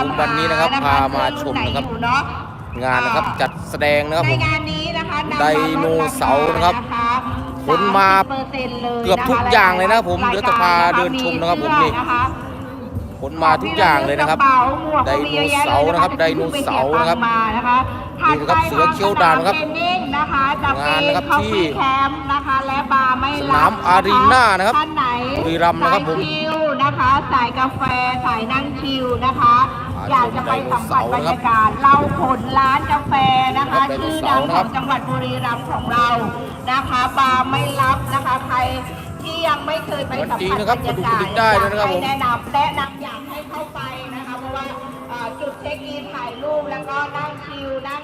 ผมวันนี้นะครับพามาชมนะครับไหอยู่เนาะงานนะครับจัดแสดงนะครับในผมงานนี้นะคะำไดโนเสาร์นะครับนะคะขนมา30%เลยเกือบทุกอย่างเลยนะครับผมรเดี๋ยวจะพาเดินชมนะครับผมนี่เสื้อนะคะขนมาทุกอย่างเลยนะครับกป๋าหมวกไดก็มีโนยอะแยะเสาร์ลยนะครับไดโนเสาร์นะครับมานะคะนี่นะครับเสือเขี้ยวดาวนะครับเทรนนิ่งนะคะจะเป็งานนะครับคอฟที่ฟี่แคมป์นะคะและบาร์ไม่สรับนามอารีน่านะครับท่านไหนบุรีรัมย์นะครับผมสายชิลนะคะสายกาแฟสายนั่งชิลนะคะ อ่าอยากจะไปสัมผัสไดโนเสาร์บรนะครับรยากาศเราขนร้านกาแฟนะคะไดโนชื่อเสาดัร์งนะขครัอบงจังหวัดบุรีรัมย์ของเรานะคะบาร์ไม่รับนะคะใครที่ยังไม่เคยไปสัมวันจริงผัสนะครับบรรยากาศมาดูกันได้เลยนะครับผมอยากให้แนะนำแนะนำอยากให้เข้าไปนะคะเพราะว่าเอ่อจุดเช็คอินถ่ายรูปแล้วก็นั่งชิลนั่ง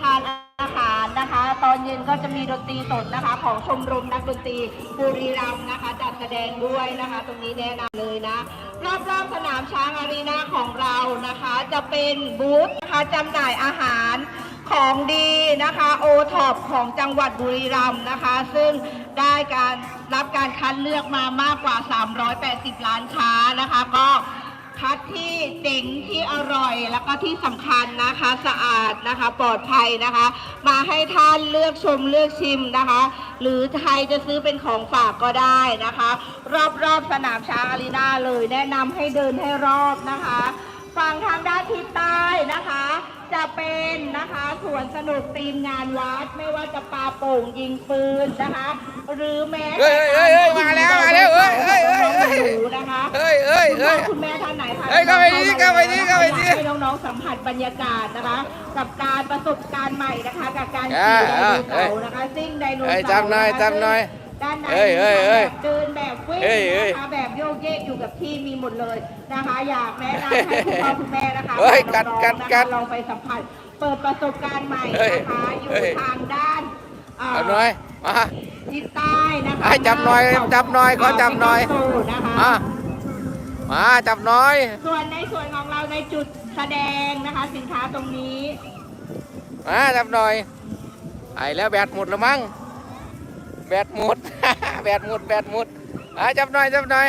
ทานอาหาร นะคะ ตอนเย็นก็จะมีดนตรีสดนะคะ ของชมรมนักดนตรีบุรีรัมย์นะคะ จัดแสดงด้วยนะคะ ตรงนี้แนะนำเลยนะรอบๆสนามช้างอารีนาของเรานะคะ จะเป็นบูธนะคะจำหน่ายอาหารของดีนะคะโอท็อปของจังหวัดบุรีรัมย์นะคะ ซึ่งได้การรับการคัดเลือกมามากกว่า 380 ล้านค้านะคะ ก็ คัดที่เจ๋งที่อร่อยแล้วก็ที่สำคัญนะคะสะอาดนะคะ ปลอดภัยนะคะ มาให้ท่านเลือกชมเลือกชิมนะคะ หรือใครจะซื้อเป็นของฝากก็ได้นะคะ รอบๆสนามช้างอารีนาเลย แนะนำให้เดินให้รอบนะคะ ฝั่งทางด้านทิศใต้นะคะ จะเป็นนะคะสวนสนุกทีมงานวัดไม่ว่าจะปาโป่งยิงปืนนะคะ หรือแม้เฮ้ยเฮ้ยเฮ้ยมาแล้วมาแล้วเฮ้ยเฮ้ยเฮ้ยเฮ้ยหนูนะคะเฮ้ยเฮ้ยคุณพ่เฮ้อยคุณแม่ท่านไหนคะเฮ้ยเข้าไปดิเข้าไปดิเข้าไปดิให้น้องๆสัมผัสบรรยากาศนะคะ กับการประสบการณ์ใหม่นะคะ กับการอ่าขี่ไดโนอ่าเสาร์นะคะซิ่งไดโนเฮ้เสายร์จับหน่อยจับหน่อย ด้านในเฮ้ยเฮ้ยเฮ้ยแบบเดินแบบวิ่งเฮ้ยเฮ้ยนะคะแบบโยกเยกอยู่กับที่มีหมดเลยนะคะอยากแนะนำให้คุณพ่อคุณแม่นะคะเฮ้ยพากัดน้องๆกัดกัดนะคะลองไปสัมผัสเปิดประสบการณ์ใหม่เฮ้ยนะคะอยู่เฮ้ย ทางด้านอ่า เอาหน่อยมา ทิศใต้นะคะให้จับหน่อยจับหน่อยขอจับหน่อยาพิกัดโซนะคะ มามาจับหน้อย ส่วนในส่วนของเราในจุดแสดงนะคะ สินค้าตรงนี้ มาจับหน่อยไอ้แล้วแบตหมดแล้วมั้ง แบตหมด แบตหมดแบตหมดอะจับหน่อยจับหน่อย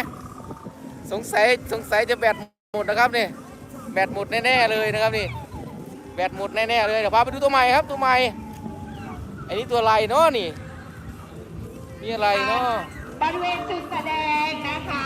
สงสัยสงสัยจะแบตหมดนะครับนี่แบตหมดแน่ๆเลยนะครับนี่แบตหมดแน่ๆเลยเดี๋ยวพาไปดูตัวใหม่ครับตัวใหม่ไอ้นี่ตัวอะไรเนาะนี่นี่อะไรเนาะบริเวณจุดแสดงนะคะ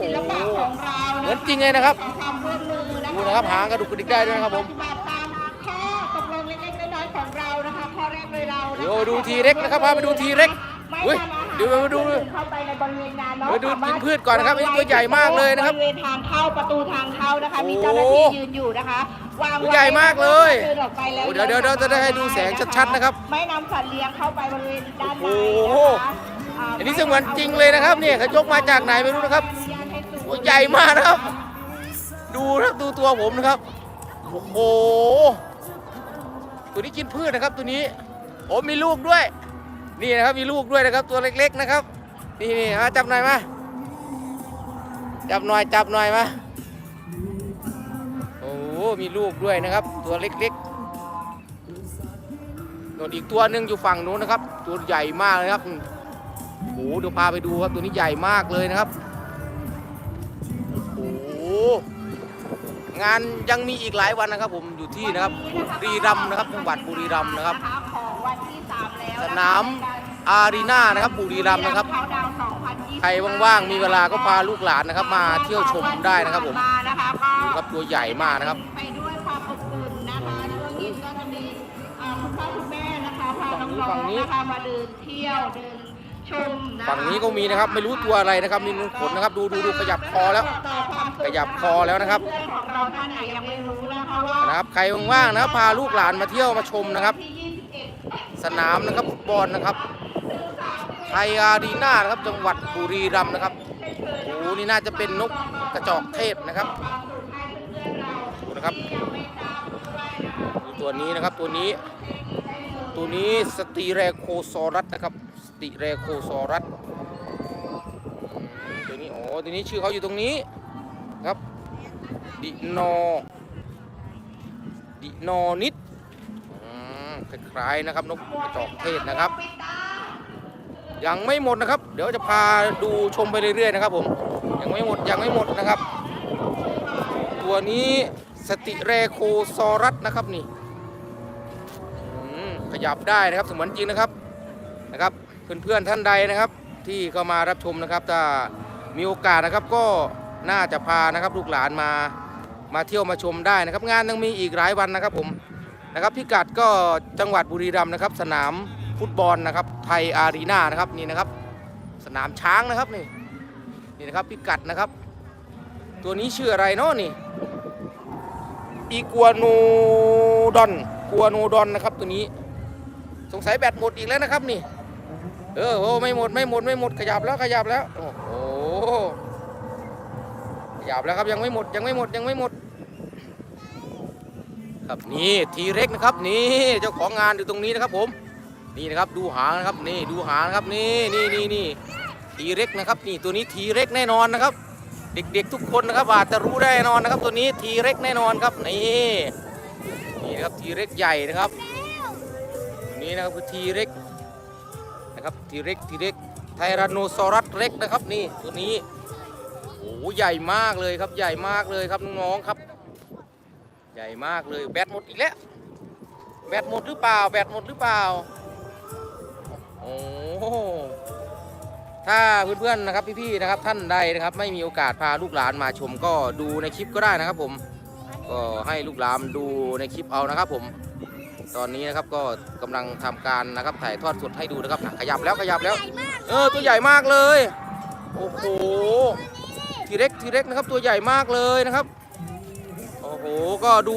ศิลปะของเราะคะเหมือนจริงเลยนะครับขอความร่วมมือนะคะดูนะครับหางกระดูกกระดิกได้ด้วยนะครับผมปฏิบัติตามข้อตกลงเล็กๆน้อยๆของเรานะคะข้อแรกเลยเรานะคะเดี๋ยวดูทีเล็กนะครับพาไปดูทีเล็ก ไม่เฮ้ยทำอาหารเดี๋ยวมาดูเข้าไปในบริเวณงานเนาะเดี๋ยวดูสามารถกินพืชก่อนนะครับอันนี้ตัวใหญ่มากเลยนะครับบริเวณทางเข้าประตูทางเข้านะคะ มีโอ้เจ้าหน้าที่ยืนอยู่นะคะวางตัวใหญ่มากเลยดินออกไปแล้วโอ้เดี๋ยวเดี๋ยวเดี๋ยวจะได้ให้ดูแสงชัดๆนะครับ ไม่นำสัตว์เลี้ยงเข้าไปบริเวณด้านในโอ้นะโหคะาอันนี้เสมือนจริงเลยนะครับเนี่ยเขายกมาจากไหนไม่รู้นะครับอนุญาตให้สูงตัวใหญ่มากนะครับ ดูนะดูตัวผมนะครับโอ้โหตัวนี้กินพืชนะครับตัวนี้โอ้มีลูกด้วย นี่นะครับมีลูกด้วยนะครับตัวเล็กๆนะครับ นี่นี่มาจับหน่อยมาจับหน่อยจับหน่อยมาโอ้โหมีลูกด้วยนะครับ ตัวเล็กๆส่วนอีกตัวหนึ่งอยู่ฝั่งนู้นนะครับ ตัวใหญ่มากเลยครับโอ้โหเดี๋ยวพาไปดูครับตัวนี้ใหญ่มากเลยนะครับโอ้โหงานยังมีอีกหลายวันนะครับ ผมอยู่ที่นะครับบุรีรัมย์นะครับจังหวัดบุรีรัมย์นะครับ สามแล้วสนามอารีนานะครับบุรีรัมย์นะครับเขาดาวน์2020ใครว่างๆมีเวลาก็พาลูกหลานนะครับ มาเที่ยวชมได้นะครับผมมานะคะก็ดูครับตัวใหญ่มากนะครับไปด้วยความอบอุ่นนะคะช่วงเย็นก็จะมีเอ่อคุณพ่อคุณแม่นะคะพาน้ฝั่องงนี้ๆนะคะมาเดินเที่ยวเดินชมนะคะฝั่งนี้ก็มีนะครับไม่รู้ตัวอะไรนะครับมีขนนะครับ ดูดูดูขยับคอแล้วต่อความสุขยับคอแล้วนะครับเพื่อนของเราท่านไหนยังไม่รู้นะคะว่านะครับ ใครว่างๆนะครับพาลูกหลานมาเที่ยวมาชมนะครับที่21 สนามนะครับฟุตบอลนะครับไทยอารีนานะครับจังหวัดบุรีรัมย์นะครับโอ้โหนี่น่าจะเป็นนกกระจอกเทศนะครับดูนะครับดูตัวนี้นะครับตัวนี้ ตัวนี้สติแรโคซอรัสนะครับสติแรโคซอรัสตัวนี้โอ้ตัวนี้ชื่อเขาอยู่ตรงนี้ครับดิโนดิโนนิด คล้ายๆนะครับนกกระจอกเทศนะครับ ยังไม่หมดนะครับ เดี๋ยวจะพาดูชมไปเรื่อยๆนะครับผมยังไม่หมดยังไม่หมดนะครับ ตัวนี้สติเรโคซอรัสนะครับนี่ขยับได้นะครับเสมือนจริงนะครับนะครับเพื่อนๆท่านใดนะครับ ที่เข้ามารับชมนะครับถ้ามีโอกาสนะครับก็น่าจะพานะครับลูกหลานมามาเที่ยวมาชมได้นะครับ งานยังมีอีกหลายวันนะครับผม นะครับพิกัดก็จังหวัดบุรีรัมย์นะครับ สนามฟุตบอลนะครับไทยอารีนานะครับนี่นะครับ สนามช้างนะครับนี่นี่นะครับพิกัดนะครับ ตัวนี้ชื่ออะไรเนาะนี่อีกัวโนดอนกัวโนดอนนะครับตัวนี้ สงสัยแบตหมดอีกแล้วนะครับนี่ เออโอ้ไม่หมดไม่หมดไม่หมดขยับแล้วขยับแล้วโอ้โหขยับแล้วครับยังไม่หมดยังไม่หมดยังไม่หมด ครับนี่ทีเร็กนะครับนี่เจ้าของงานอยู่ตรงนี้นะครับผมนี่นะครับดูหางนะครับนี่ดูหางนะครับนี่นี่นี่นี่ทีเร็กนะครับนี่ตัวนี้ทีเร็กแน่นอนนะครับ เด็กๆทุกคนนะครับอาจจะรู้ได้แน่นอนนะครับ ตัวนี้ทีเร็กแน่นอนครับนี่นี่นะครับทีเร็กใหญ่นะครับนี้นะครับคือทีเร็กนะครับทีเร็กทีเร็กไทรันโนซอรัสเร็กนะครับนี่ตัวนี้โอ้โหใหญ่มากเลยครับใหญ่มากเลยครับน้องๆครับ ใหญ่มากเลยแบตหมดอีกแล้วแบตหมดหรือเปล่าแบตหมดหรือเปล่าโอ้โหถ้าเพื่อนๆนะครับพี่ๆนะครับท่านใดนะครับ ไม่มีโอกาสพาลูกหลานมาชมก็ดูในคลิปก็ได้นะครับผมก็ให้ลูกหลานดูในคลิปเอานะครับผม ตอนนี้นะครับก็กำลังทำการนะครับถ่ายทอดสดให้ดูนะครับอะขยับแล้วขยับแล้ว เออตัวใหญ่มากเลย โอ้โหทีเร็กทีเร็กนะครับตัวใหญ่มากเลยนะครับโอ้ก็ดู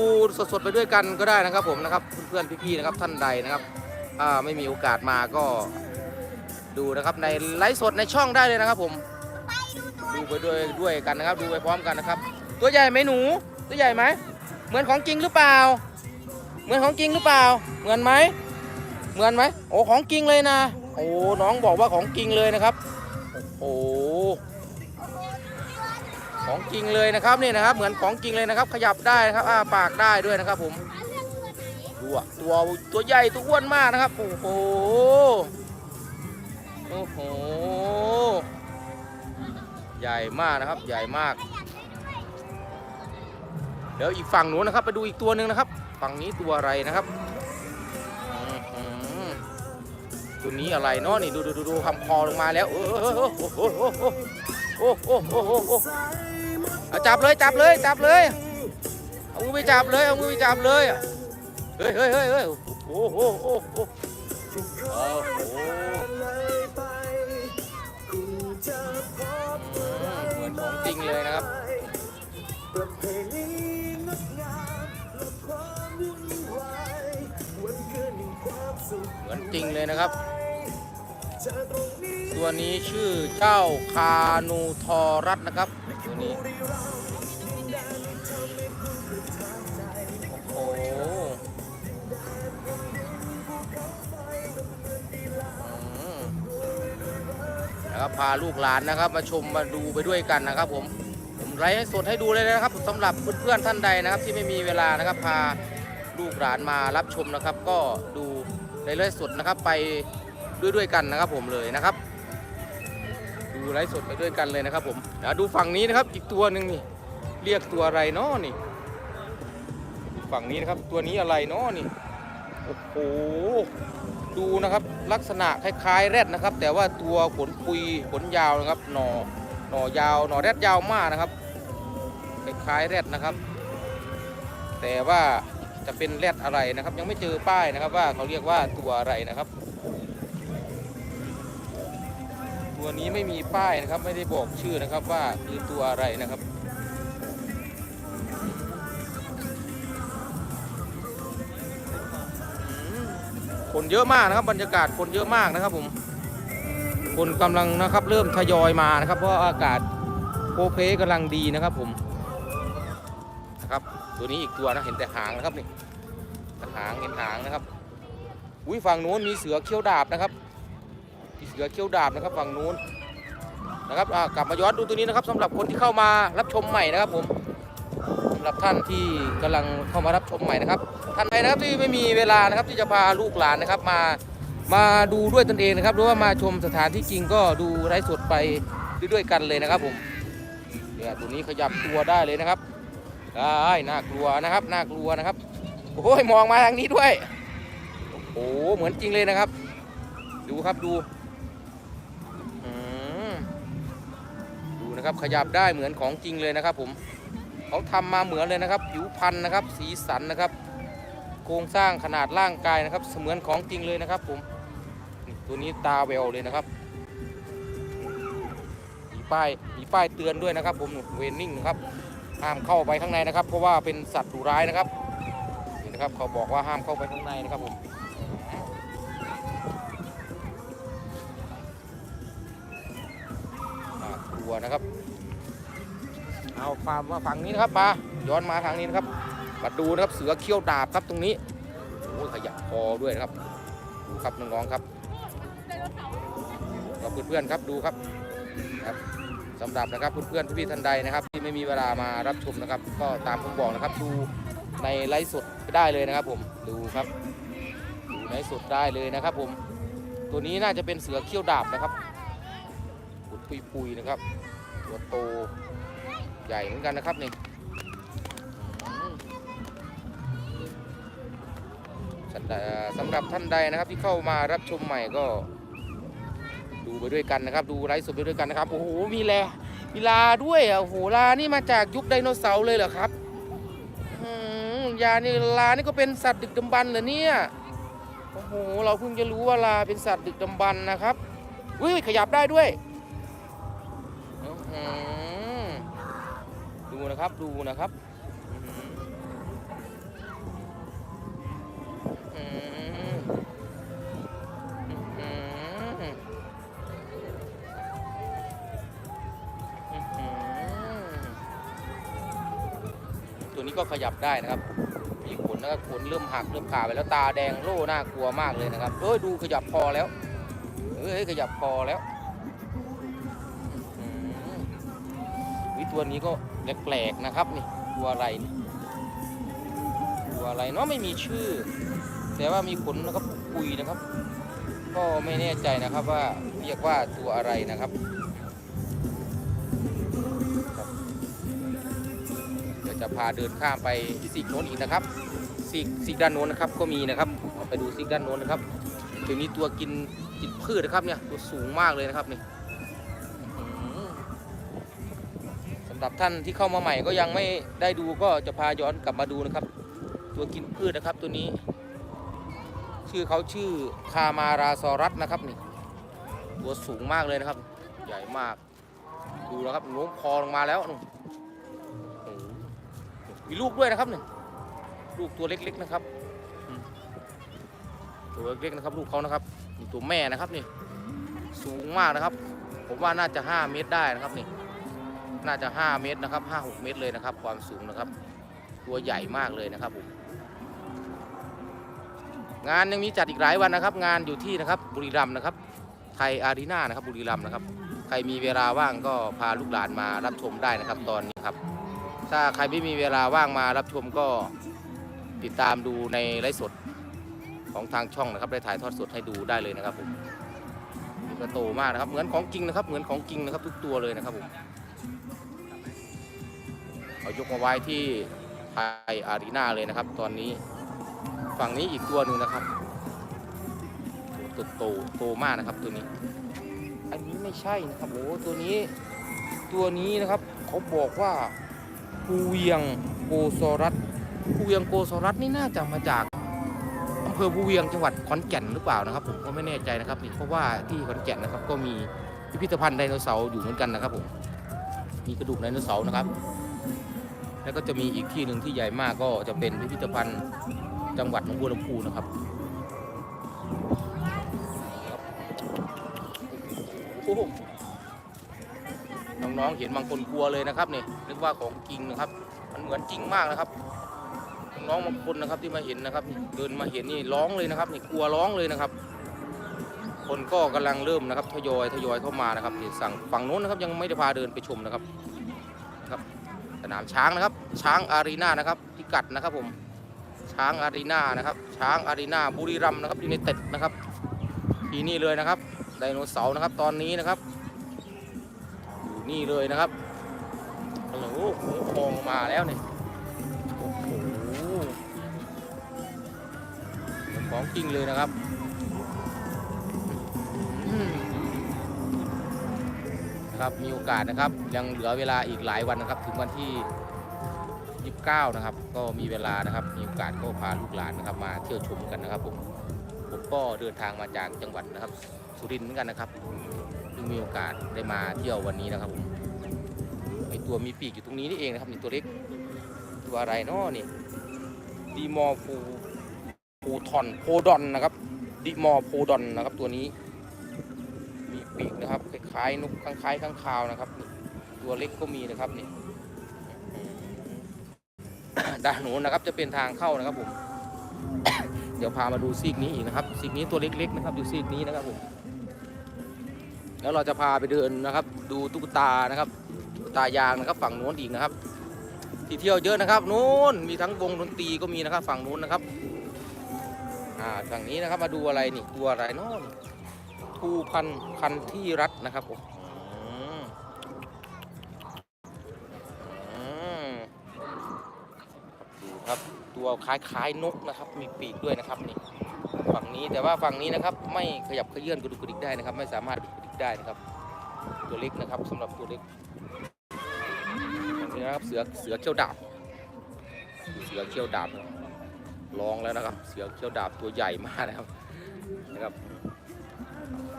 สดๆไปด้วยกันก็ได้นะครับผมนะครับเพื่อนๆพี่ๆนะครับท่านใดนะครับอ่าไม่มีโอกาสมาก็ดูนะครับในไลฟ์สดในช่องได้เลยนะครับ ผมดูไปด้วยด้วยกันนะครับ ดูไปพร้อมกันนะครับ ตัวใหญ่ไหมหนูตัวใหญ่ไหมเหมือนของจริงหรือเปล่า เหมือนของจริงหรือเปล่า เหมือนไหมเหมือนไหมโอ้ของจริงเลยนะ โอ้น้องบอกว่าของจริงเลยนะครับ โอ้ ของจริงเลยนะครับนี่นะครับ เหมือนของจริงเลยนะครับ ขยับได้นะครับอ้าปากได้ด้วยนะครับ ผมดูอะตัวตัวใหญ่ตัวอ้วนมากนะครับโอ้โหโอ้โหใหญ่มากนะครับ ใหญ่มากเดี๋ยวอีกฝั่งหนูนะครับ ไปดูอีกตัวหนึ่งนะครับ ฝั่งนี้ตัวอะไรนะครับตัวนี้อะไรเนาะนี่ดูดูดูดูคำคอลงมาแล้วโอ้โหโอ้โหโอ้โหโอ้โห เอาจับเลยจับเลยจับเลยเอามือไปจับเลยเอามือไปจับเลยเฮ้ยเฮ้ยเฮ้ยเฮ้ยโอ้โหโอ้โหโอ้โหเหมือนของจริงเลยนะครับเหมือนจริงเลยนะครับตัวนี้ชื่อเจ้าคานูทอรัสนะครับ นี้ โอ้โหนะครับพาลูกหลานนะครับ มาชมมาดูไปด้วยกันนะครับ ผมผมไลฟ์ให้สดให้ดูเลยนะครับสำหรับเพื่อนๆท่านใดนะครับ ที่ไม่มีเวลานะครับ พาลูกหลานมารับชมนะครับ ก็ดูในไลฟ์สดนะครับ ไปด้วยๆกันนะครับ ผมเลยนะครับ ไลฟ์สดไปด้วยกันเลยนะครับผมเดี๋ยวดูฝั่งนี้นะครับ อีกตัวหนึ่งนี่ เรียกตัวอะไรเนาะนี่ ฝั่งนี้นะครับ ตัวนี้อะไรเนาะนี่ โอ้โห ดูนะครับ ลักษณะคล้ายๆ แรดนะครับ แต่ว่าตัวขนปุยขนยาวนะครับ หนอหน่อยาว หน่อแรดยาวมากนะครับ คล้ายๆแรดนะครับ แต่ว่าจะเป็นแรดอะไรนะครับ ยังไม่เจอป้ายนะครับ ว่าเขาเรียกว่าตัวอะไรนะครับ ตัวนี้ไม่มีป้ายนะครับ ไม่ได้บอกชื่อนะครับว่าคือตัวอะไรนะครับคนเยอะมากนะครับบรรยากาศคนเยอะมากนะครับผม คนกำลังนะครับเริ่มทยอยมานะครับ เพราะอากาศโคเพลกำลังดีนะครับผมนะครับ ตัวนี้อีกตัวนะเห็นแต่หางนะครับนี่หางเห็นหางนะครับอุ้ยฝั่งนู้นมีเสือเขี้ยวดาบนะครับ มีเสือเขี้ยวดาบนะครับฝั่งนู้นนะครับกลับมาย้อนดูตัวนี้นะครับสำหรับคนที่เข้ามารับชมใหม่นะครับผมสำหรับท่านที่กำลังเข้ามารับชมใหม่นะครับท่านใดนะครับที่ไม่มีเวลานะครับที่จะพาลูกหลานนะครับมามาดูด้วยตนเองนะครับหรือว่ามาชมสถานที่จริงก็ดูไลฟ์สดไปด้วยกันเลยนะครับผมเนี่ยตัวนี้ขยับตัวได้เลยนะครับได้น่ากลัวนะครับน่ากลัวนะครับโอ้ยมองมาทางนี้ด้วยโอ้โหเหมือนจริงเลยนะครับ ดูครับดู นะครับขยับได้เหมือนของจริงเลยนะครับ ผมเขาทำมาเหมือนเลยนะครับ ผิวพันธุ์นะครับ สีสันนะครับ โครงสร้างขนาดร่างกายนะครับ เสมือนของจริงเลยนะครับ ผมตัวนี้ตาแววเลยนะครับมีป้ายมีป้ายเตือนด้วยนะครับ ผมเวนนิ่งนะครับห้ามเข้าไปข้างในนะครับ เพราะว่าเป็นสัตว์ดุร้ายนะครับนี่นะครับ เขาบอกว่าห้ามเข้าไปข้างในนะครับผม วนะครับ เอาความว่าฝั่งนี้นะครับมาย้อนมาทางนี้นะครับมาดูนะครับเสือเขี้ยวดาบครับตรงนี้โอ้ยขยับคอด้วยนะครับดูครับน้องๆครับกับเพื่อนๆครับดูครับครับสำหรับนะครับเพื่อนๆพี่ๆท่านใดนะครับ ที่ไม่มีเวลามารับชมนะครับ ก็ตามผมบอกนะครับดูในไลฟ์สดได้เลยนะครับ ผมดูครับดูในสดได้เลยนะครับ ผม ตัวนี้น่าจะเป็นเสือเขี้ยวดาบนะครับขุดปุยๆนะครับ ตัวโตใหญ่เหมือนกันนะครับนี่สำหรับท่านใดนะครับที่เข้ามารับชมใหม่ก็ ดูไปด้วยกันนะครับ ดูไลฟ์สดไปด้วยกันนะครับ โอ้โห มีแลมีลาด้วยอะโอ้โหลานี่มาจากยุคไดโนเสาร์เลยเหรอครับยานี่ลานี่ก็เป็นสัตว์ดึกดำบรรพ์เหรอเนี่ยโอ้โหเราเพิ่งจะรู้ว่าลาเป็นสัตว์ดึกดำบรรพ์นะครับอุ้ยขยับได้ด้วย ดูนะครับดูนะครับตัวนี้ก็ขยับได้นะครับ มีขนนะครับขนเริ่มหักเริ่มขาดไปแล้วตาแดงโล่น่ากลัวมากเลยนะครับเอ้ยดูขยับคอแล้วเอ้ยขยับคอแล้ว ตัวนี้ก็แปลกๆนะครับนี่ตัวอะไรนี่ตัวอะไรเนาะไม่มีชื่อ แต่ว่ามีขนนะครับปุยนะครับ ก็ไม่แน่ใจนะครับว่าเรียกว่าตัวอะไรนะครับครับเดี๋ยวจะพาเดินข้ามไปซีกโน้นอีกนะครับซีกซีกด้านโน้นนะครับก็มีนะครับไปดูซีกด้านโน้นนะครับตัวนี้ตัวกินกินพืชนะครับเนี่ยตัวสูงมากเลยนะครับนี่ำหรับท่านที่เข้ามาใหม่ก็ยังไม่ได้ดูก็จะพาย้อนกลับมาดูนะครับ ตัวกินพืชนะครับตัวนี้ ชื่อเขาชื่อคามาราซอรัสนะครับนี่ตัวสูงมากเลยนะครับ ใหญ่มาก ดูนะครับโน้มคอลงมาแล้วนู่นมีลูกด้วยนะครับเนี่ยลูกตัวเล็กๆนะครับตัวเล็กๆนะครับ ลูกเขานะครับมีตัวแม่นะครับนี่ สูงมากนะครับ ผมว่าน่าจะ 5 เมตรได้นะครับนี่ น่าจะ 5 เมตรนะครับ5-6เมตรเลยนะครับ ความสูงนะครับ ตัวใหญ่มากเลยนะครับผมงานยังมีจัดอีกหลายวันนะครับ งานอยู่ที่นะครับบุรีรัมย์นะครับ ไทยอารีนานะครับ บุรีรัมย์นะครับ ใครมีเวลาว่างก็พาลูกหลานมารับชมได้นะครับ ตอนนี้ครับ ถ้าใครไม่มีเวลาว่างมารับชมก็ติดตามดูในไลฟ์สดของทางช่องนะครับได้ถ่ายทอดสดให้ดูได้เลยนะครับผมนี่ก็โตมากนะครับ เหมือนของจริงนะครับ เหมือนของจริงนะครับ ทุกตัวเลยนะครับผม เอายกมาไว้ที่ไทยอารีนาเลยนะครับ ตอนนี้ฝั่งนี้อีกตัวหนึ่งนะครับโตโตโตมากนะครับตัวนี้ อันนี้ไม่ใช่นะครับโอ้ตัวนี้ตัวนี้นะครับเขาบอกว่าภูเวียงโกซอรัสภูเวียงโกซอรัสนี่น่าจะมาจากอำเภอภูเวียงจังหวัดขอนแก่นหรือเปล่านะครับ ผมก็ไม่แน่ใจนะครับนี่เพราะว่าที่ขอนแก่นนะครับก็มีพิพิธภัณฑ์ไดโนเสาร์อยู่เหมือนกันนะครับผม มีกระดูกไดโนเสาร์นะครับ แล้วก็จะมีอีกที่หนึ่งที่ใหญ่มากก็จะเป็นพิพิธภัณฑ์จังหวัดหนองบัวลำพูนะครับโอ้โหน้องๆเห็นบางคนกลัวเลยนะครับนี่นึกว่าของจริงนะครับ มันเหมือนจริงมากนะครับน้องบางคนนะครับที่มาเห็นนะครับเดินมาเห็นนี่ร้องเลยนะครับนี่กลัวร้องเลยนะครับ คนก็กำลังเริ่มนะครับทยอยทยอยเข้ามานะครับสั่งฝั่งโน้นนะครับยังไม่ได้พาเดินไปชมนะครับครับสนามช้างนะครับ ช้างอารีนานะครับพิกัดนะครับผมช้างอารีนานะครับ ช้างอารีนาบุรีรัมนะครับอยู่ในเต็ดนะครับที่นี่เลยนะครับไดโนเสาร์นะครับตอนนี้นะครับอยู่นี่เลยนะครับโอ้โหมองมาแล้วเนี่ยโอ้โหของจริงเลยนะครับ ครับมีโอกาสนะครับยังเหลือเวลาอีกหลายวันนะครับ ถึงวันที่29นะครับ ก็มีเวลานะครับ มีโอกาสก็พาลูกหลานนะครับ มาเที่ยวชมกันนะครับผมผมก็เดินทางมาจากจังหวัดนะครับ สุรินทร์เหมือนกันนะครับซึ่งมีโอกาสได้มาเที่ยววันนี้นะครับผมไอตัวมีปีกอยู่ตรงนี้นี่เองนะครับนี่ตัวเล็กตัวอะไรเนาะนี่ดีมอร์ฟูฟูทอนโพดอนนะครับดีมอร์โพดอนนะครับตัวนี้ มีปีกนะครับค คล้ายนกข้างคล้ายข้างคาวนะครับ ตัวเล็กก็มีนะครับนี่ด้านโน้นนะครับจะเป็นทางเข้านะครับผม เดี๋ยวพามาดูซีกนี้อีกนะครับซีกนี้ตัวเล็กๆนะครับ ดูซีกนี้นะครับผม แล้วเราจะพาไปเดินนะครับ ดูตุ๊กตานะครับตุ๊กตายางนะครับ ฝั่งโน้นอีกนะครับ ที่เที่ยวเยอะนะครับโน้นมีทั้งวงดนตรีก็มีนะครับ ฝั่งโน้นนะครับ อ่าฝั่งนี้นะครับมาดูอะไรนี่ตัวอะไรเนาะนี่ ทูพันคันที่รัดนะครับโอ้โหอืมดูครับตัวคล้ายๆนกนะครับ มีปีกด้วยนะครับนี่ฝั่งนี้แต่ว่าฝั่งนี้นะครับ ไม่ขยับเขยื่อนกระดุกกระดิกได้นะครับ ไม่สามารถกระดุกกระดิกได้นะครับ ตัวเล็กนะครับสำหรับตัวเล็กนี้นะครับเสือเสือเขี้ยวดาบเสือเขี้ยวดาบนะครับลองแล้วนะครับ เสือเขี้ยวดาบตัวใหญ่มากนะครับนะครับ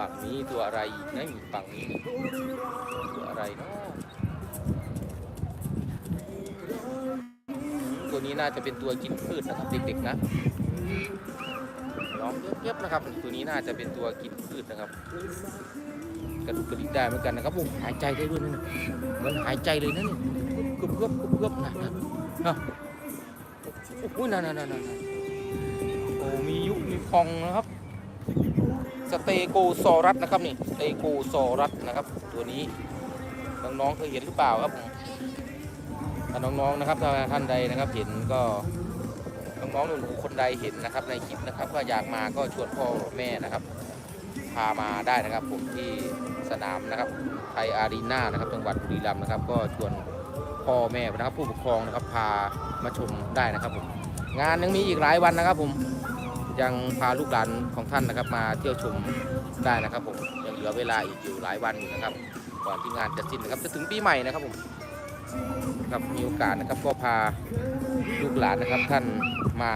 ฝั่งนี้ตัวอะไรอีกนะมีฝั่งนี้ตัวอะไรเนาะตัวนี้น่าจะเป็นตัวกินพืชนะครับเด็กๆนะลองเย็บๆนะครับ ตัวนี้น่าจะเป็นตัวกินพืชนะครับ กระดูกกระดิกได้เหมือนกันนะครับผมหายใจได้ด้วยนะเนี่ยเหมือนหายใจเลยนะนี่กรุบกรุบกรุบกรุบนะนะนะโอ้ยนั่นนั่นนั่นนั่นโอ้มียุมีพองนะครับ เตโกซอรัสนะครับนี่เตโกซอรัสนะครับ ตัวนี้น้องๆเคยเห็นหรือเปล่าครับผมถ้าน้องๆนะครับถ้าท่านใดนะครับเห็นก็น้องๆหนูๆคนใดเห็นนะครับ ในคลิปนะครับ ก็อยากมาก็ชวนพ่อแม่นะครับ พามาได้นะครับ ผมที่สนามนะครับไทยอารีนานะครับจังหวัดบุรีรัมย์นะครับ ก็ชวนพ่อแม่นะครับ ผู้ปกครองนะครับพามาชมได้นะครับผมงานยังมีอีกหลายวันนะครับผม ยังพาลูกหลานของท่านนะครับมาเที่ยวชมได้นะครับผมยังเหลือเวลาอีกอยู่หลายวันอยู่นะครับก่อนที่งานจะสิ้นนะครับจะถึงปีใหม่นะครับผมครับมีโอกาสนะครับก็พาลูกหลานนะครับท่านมา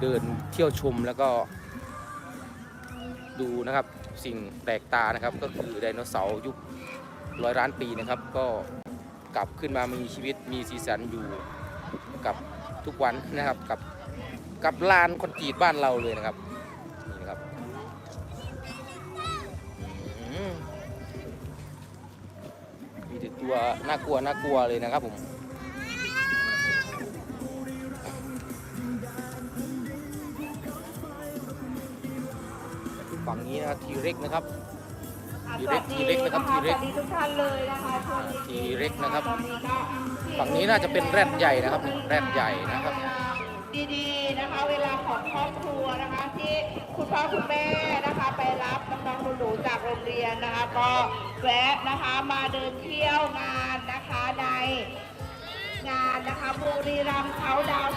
เดินเที่ยวชมแล้วก็ ดูนะครับสิ่งแปลกตานะครับ ก็คือไดโนเสาร์ยุคร้อยล้านปีนะครับ ก็กลับขึ้นมามีชีวิตมีสีสันอยู่กับทุกวันนะครับกับ กับลานคอนกรีตบ้านเราเลยนะครับนี่นะครับอืมมีแต่ตัวน่ากลัวน่ากลัวเลยนะครับผมฝั่งนี้นะครับทีเร็กนะครับทีเร็กทีเร็กนะครับทีเร็กสวัสดีทุกท่านเลยนะคะช่วงนี้ทีเร็กนะครับตอนนี้ก็ฝั่งนี้น่าจะเป็นแรดใหญ่นะครับแรดใหญ่นะครับดีๆนะ ครอบครัวนะคะที่คุณพ่อคุณแม่นะคะไปรับน้องๆหนูๆจากโรงเรียนนะคะก็แวะนะคะมาเดินเที่ยวงานนะคะในงานนะคะบุรีรัมย์เขาดาว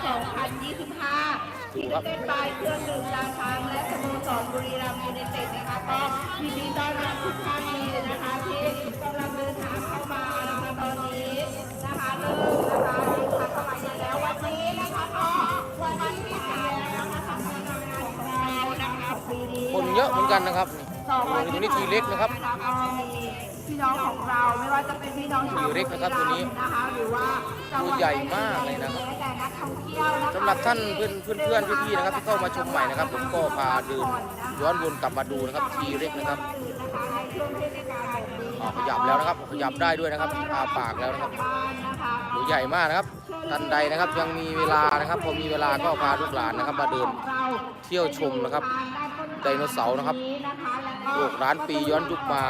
2025 ที่เป็นปลายเครื่องดื่มดาทางและสโมสรบุรีรัมย์ยูไนเต็ดนะคะก็ยินดีต้อนรับทุกท่านเลยนะคะที่กำลังเดินทางเข้ามานะคะตอนนี้นะคะเริ่มนะคะเดินทางเข้ามาอย่างแล้ววันนี้นะคะก็วันที่สาม คะปีนี้คนเยอะเหมือนกันนะครับนี่สองวันตรงนี้ทีเล็กนะครับพี่น้องของเราไม่ว่าจะเป็นพี่น้องชาวทีเล็กนะครับตัวนี้นะคะหรือว่าจังตัววัดใหญ่มากเลยนะครับแต่นักท่องเที่ยวนะคะสำหรับท่านเพื่อนเพื่อนเพื่อนพี่ๆนะครับที่เข้ามาชมใหม่นะครับ ผมก็พาเดินย้อนวนกลับมาดูนะครับทีเล็กนะครับอ่าขยับแล้วนะครับขยับได้ด้วยนะครับอาปากแล้วนะครับตัวใหญ่มากนะครับท่านใดนะครับยังมีเวลานะครับพอมีเวลาก็พาลูกหลานนะครับ มาเดินเที่ยวชมนะครับ ไดโนเสาร์นะครับโลกล้านปีย้อนยุคมา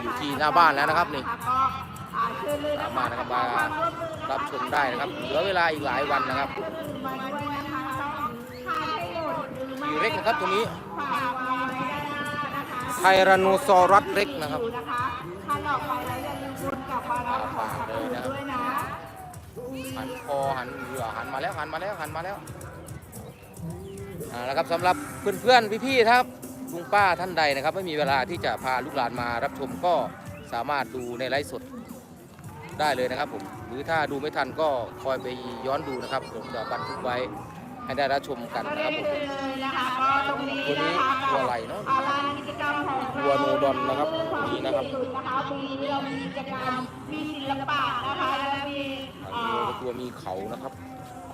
อยู่ที่หน้าบ้านแล้วนะครับนี่สามารถนะครับมารับชมได้นะครับเหลือเวลาอีกหลายวันนะครับทีเร็กนะครับตัวนี้ไทแรนโนซอรัสเร็กนะครับท่านออกไปแล้วอย่าลืมวนกลับมารับของด้วยนะหันคอหันเหลือหันมาแล้วหันมาแล้วหันมาแล้ว อ่าแล้วครับสำหรับเพื่อนๆพี่ๆครับลุงป้าท่านใดนะครับ ไม่มีเวลาที่จะพาลูกหลานมารับชมก็สามารถดูในไลฟ์สดได้เลยนะครับผมหรือถ้าดูไม่ทันก็คอยไปย้อนดูนะครับผมจะบันทึกไว้ให้ได้รับชมกันก็นะคได้รับผมเลยนะคะก็ตรงนี้ตัวนี้นะคะตัวอะไรเนอะอาลานกิจกรรมของเราวัวโนดอนนะครับนี่นะครับนะคะปีนี้เรามีกิจกรรมมีศิลปะนะคะและมีเอ่อตัวมีเขานะครับ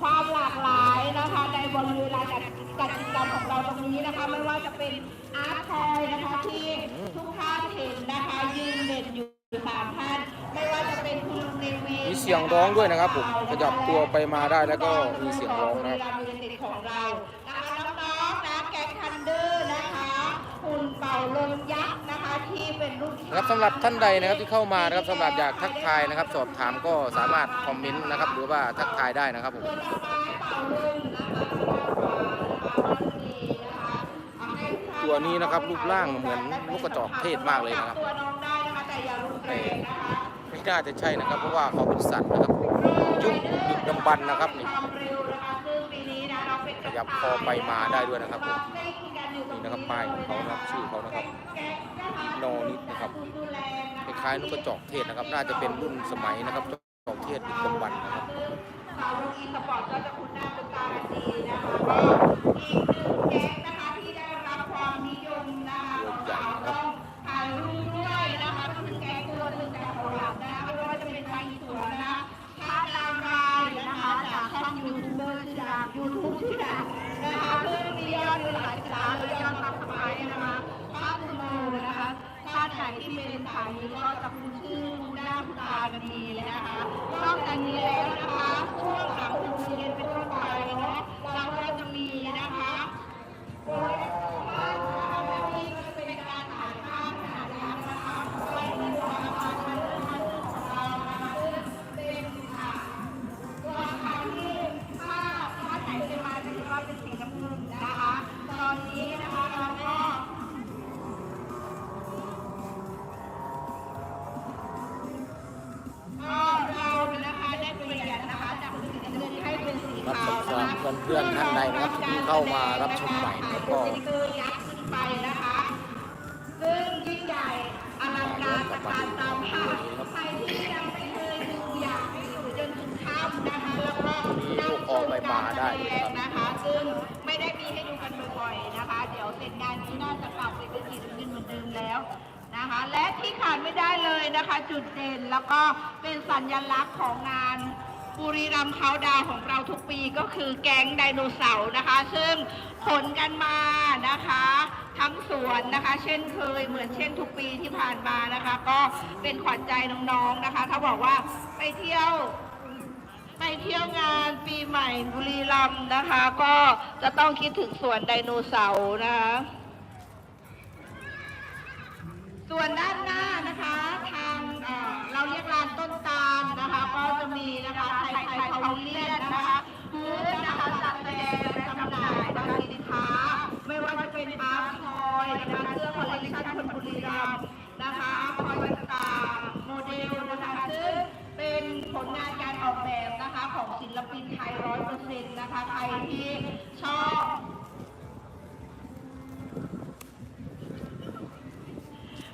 ความหลากหลายนะคะในบริเวณลานจัดกิจกรรมของเราตรงนี้นะคะ ไม่ว่าจะเป็นอาร์ตทอยนะคะที่ทุกท่านเห็นนะคะยืนเด่นอยู่สามท่านไม่ว่าจะเป็นคุณลุงเนวีมีเสียงร้องด้วยนะครับผมขยับตัวไปมาได้แล้วก็มีเสียงร้องนะครับบุรีรัมย์ยูไนเต็ดของเรานะคะน้องๆนะแก๊งทันเดอร์นะคะคุณเป่าลมยักษ์ นะคะที่เป็นรุ่นนะครับสำหรับท่านใดนะครับที่เข้ามานะครับสำหรับอยากทักทายนะครับ สอบถามก็สามารถคอมเมนต์นะครับ หรือว่าทักทายได้นะครับผมส่วนต่อไปเป่าลมนะคะให้ทุกท่าตัวนี้นะครับรูปร่างเหมือนนกกระจอกเทศมากเลยนะครับตัวน้องได้นะคะแต่อย่ารุนแรงนะคะไม่น่าจะใช่นะครับ เพราะว่าเขาเป็นสัตว์นะครับยุคดึกดำบรรพ์นะครับนี่ความเร็วนะคะซึ่งปีนี้นะเราเป็นขยับคอไปมาได้ด้วยนะครับผม นะครับป้ายของเขานะครับชื่อเขานะครับโนนิดนะครับคล้ายๆนกกระจอกเทศนะครับ น่าจะเป็นรุ่นสมัยนะครับกระจอกเทศดึกดำบรรพ์นะครับสาววงอีสปอร์ตก็จะคุ้นหน้าคุ้นตากันดีนะคะ ที่เป็นสายนี้ก็จะคุ้นชื่อคุ้นหน้าคุ้นตากันดีเลยนะคะนอกจากนี้แล้วนะคะช่วงหลังโรงเรียนเป็นต้น เดี๋ยวเสร็จงานนี้น่าจะกลับไปเป็นสีน้ำเงินเหมือนเดิมแล้วนะคะ และที่ขาดไม่ได้เลยนะคะ จุดเด่นแล้วก็เป็นสัญลักษณ์ของงานบุรีรัมย์เขาดาวของเราทุกปีก็คือแก๊งไดโนเสาร์นะคะ ซึ่งขนกันมานะคะ ทั้งสวนนะคะ เช่นเคยเหมือนเช่นทุกปีที่ผ่านมานะคะ ก็เป็นขวัญใจน้องๆนะคะถ้าบอกว่าไปเที่ยว ไปเที่ยวงานปีใหม่บุรีรัมย์นะคะ ก็จะต้องคิดถึงสวนไดโนเสาร์นะคะส่วนด้านหน้านะคะทางเอ่อเราเรียกลานต้นตาลนะคะ ก็จะมีนะคะไทยไทยพาเลียนนะคะบูธนะคะจัดแสดงและจำหน่ายนะคะสินค้า ไม่ว่าจะเป็นอาร์ทอยนะคะเสื้อคอลเลคชันคนบุรีรัมย์นะคะอาร์ทอยต่างโมเดลนะคะซึ่งเป็นผลงานการออกแบบ ศิลปินไทยร้อยเปอร์เซ็นต์นะคะ ใครที่ชอบ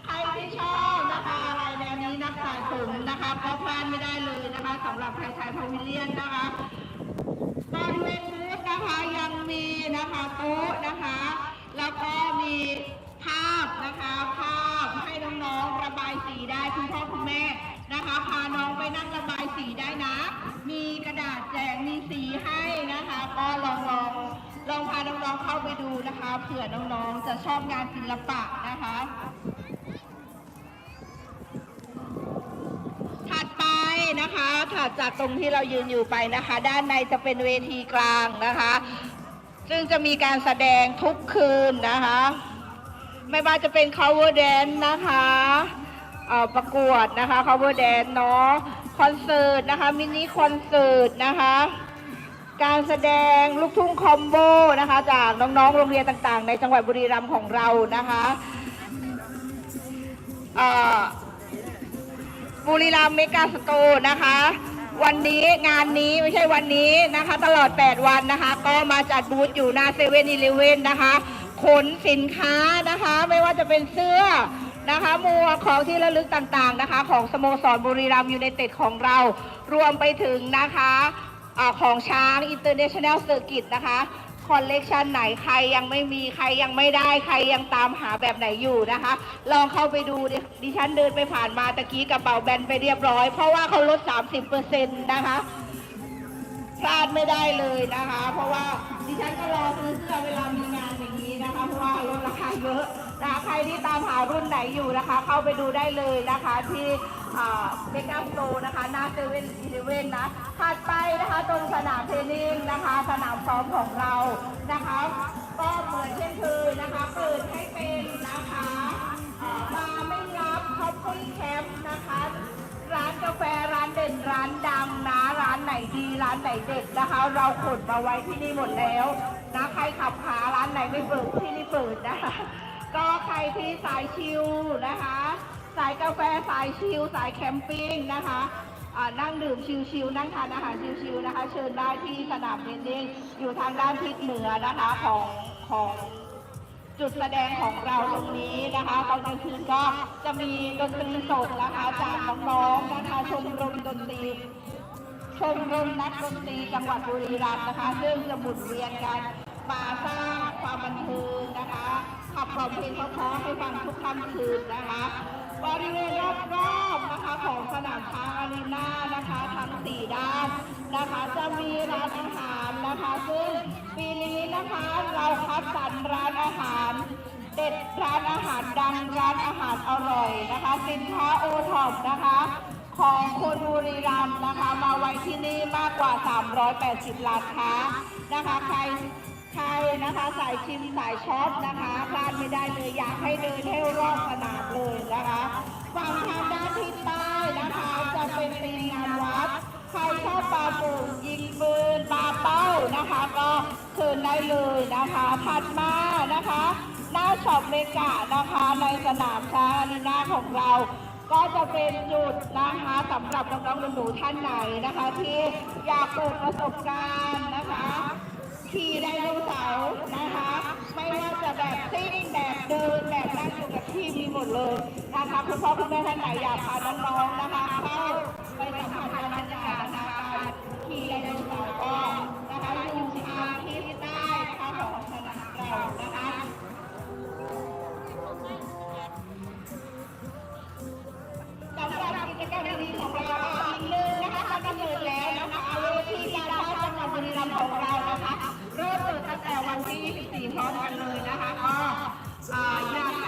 ใครที่ชอบนะคะอะไรแนวนี้นักสะสมนะคะก็พลาดไม่ได้เลยนะคะสำหรับไทยไทยพาวิเลียนนะคะบริเวณบูธนะคะยังมีนะคะโต๊ะนะคะ แล้วก็มีภาพนะคะภาพให้น้องๆระบายสีได้คุณพ่อคุณแม่นะคะ พาน้องไปนั่งระบาย สีได้นะ มีกระดาษแจกมีสีให้นะคะ ก็ลองลองลองพาน้องๆเข้าไปดูนะคะเผื่อน้องๆจะชอบงานศิลปะนะคะ ถัดไปนะคะถัดจากตรงที่เรายืนอยู่ไปนะคะ ด้านในจะเป็นเวทีกลางนะคะ ซึ่งจะมีการแสดงทุกคืนนะคะ ไม่ว่าจะเป็น cover dance นะคะประกวดนะคะ cover dance เนาะ คอนเสิร์ตนะคะมินิคอนเสิร์ตนะคะการแสดงลูกทุ่งคอมโบนะคะจากน้องๆ โรงเรียนต่างๆ ในจังหวัดบุรีรัมย์ของเรานะคะบุรีรัมย์เมกาสโตนะคะ วันนี้งานนี้ไม่ใช่วันนี้นะคะ ตลอด 8 วันนะคะ ก็มาจัดบูธอยู่หน้าเซเว่นอีเลเว่นนะคะ ขนสินค้านะคะ ไม่ว่าจะเป็นเสื้อ นะคะหมัวกของที่ระลึกต่างๆนะคะ ของสโมสรบุรีรัมย์ยูไนเต็ดของเรา รวมไปถึงนะคะอาของช้างอินเตอร์เนชั่นแนลเซอร์กิตนะคะคอลเลกชันไหนใครยังไม่มีใครยังไม่ได้ใครยังตามหาแบบไหนอยู่นะคะ ลองเข้าไปดูดิฉันเดินไปผ่านมาตะกี้กระเป๋าแบนไปเรียบร้อย เพราะว่าเขาลด 30%นะคะพลาดไม่ได้เลยนะคะ เพราะว่าดิฉันก็รอซื้อเสื้อเวลามีงานอย่างนี้นะคะ เพราะว่าลดราคาเยอะ คะใครที่ตามหารุ่นไหนอยู่นะคะ เข้าไปดูได้เลยนะคะที่เมกาโซนะคะหน้าเซเว่นอีเลเว่นนะถัดไปนะคะตรงสนามเทนนิสนะคะ สนามซ้อมของเรานะคะ ก็เหมือนเช่นเคยนะคะเปิดให้เป็นนะคะมาไม่รับคอฟฟี่แคมป์นะคะร้านกาแฟร้านเด่นร้านดังนะร้านไหนดีร้านไหนเด็ดนะคะ เราขนมาไว้ที่นี่หมดแล้วนะใครขับหาร้านไหนไม่เปิดที่นี่เปิดนะคะ ก็ใครที่สายชิลนะคะ สายกาแฟสายชิลสายแคมปิ้งนะคะนั่งดื่มชิลๆนั่งทานอาหารชิลๆนะคะ เชิญได้ที่สนามเทนนิสอยู่ทางด้านทิศเหนือนะคะของของจุดแสดงของเราตรงนี้นะคะตอนกลางคืนก็จะมีดนตรีสดนะคะจากน้องๆนะคะชมรมดนตรีชมรมนักดนตรีจังหวัดบุรีรัมย์นะคะ ซึ่งจะหมุนเวียนกันมาสร้างความบันเทิงนะคะ ขับร้องเพลงเพราะๆให้ฟังทุกค่ำคืนนะคะบริเวณรอบๆนะคะของสนามช้างอารีนานะคะทั้งสี่ด้านนะคะจะมีร้านอาหารนะคะซึ่งปีนี้นะคะเราคัดสรรร้านอาหารเด็ดร้านอาหารดังร้านอาหารอร่อยนะคะ สินค้าโอท็อปนะคะ ของคนบุรีรัมย์นะคะ มาไว้ที่นี่มากกว่า 380ร้านค้านะคะใคร ใครนะคะสายชิมสายช็อปนะคะพลาดไม่ได้เลยอยากให้เดินให้รอบสนามเลยนะคะฝั่งทางด้านทิศใต้นะคะ จะเป็นตีมงานวัด ใครชอบปลาปูยิงปืนปลาเป้านะคะ ก็เชิญได้เลยนะคะถัดมานะคะ หน้าช็อปเมกะนะคะในสนามช้างอารีนาของเราก็จะเป็นจุดนะคะสำหรับน้องๆหนูๆท่านไหนนะคะ ที่อยากเปิดประสบการณ์นะคะ ขี่ไดโนเสาร์นะคะ ไม่ว่าจะแบบซิ่งแบบเดินแบบนั่งอยู่กับที่มีหมดเลยนะคะคุณพ่อคุณแม่ท่านไหนอยากพาน้องๆนะคะเข้าไปสัมผัสบรรยากาศ วันที่ 24 พร้อมกันเลยนะคะก็อยากให้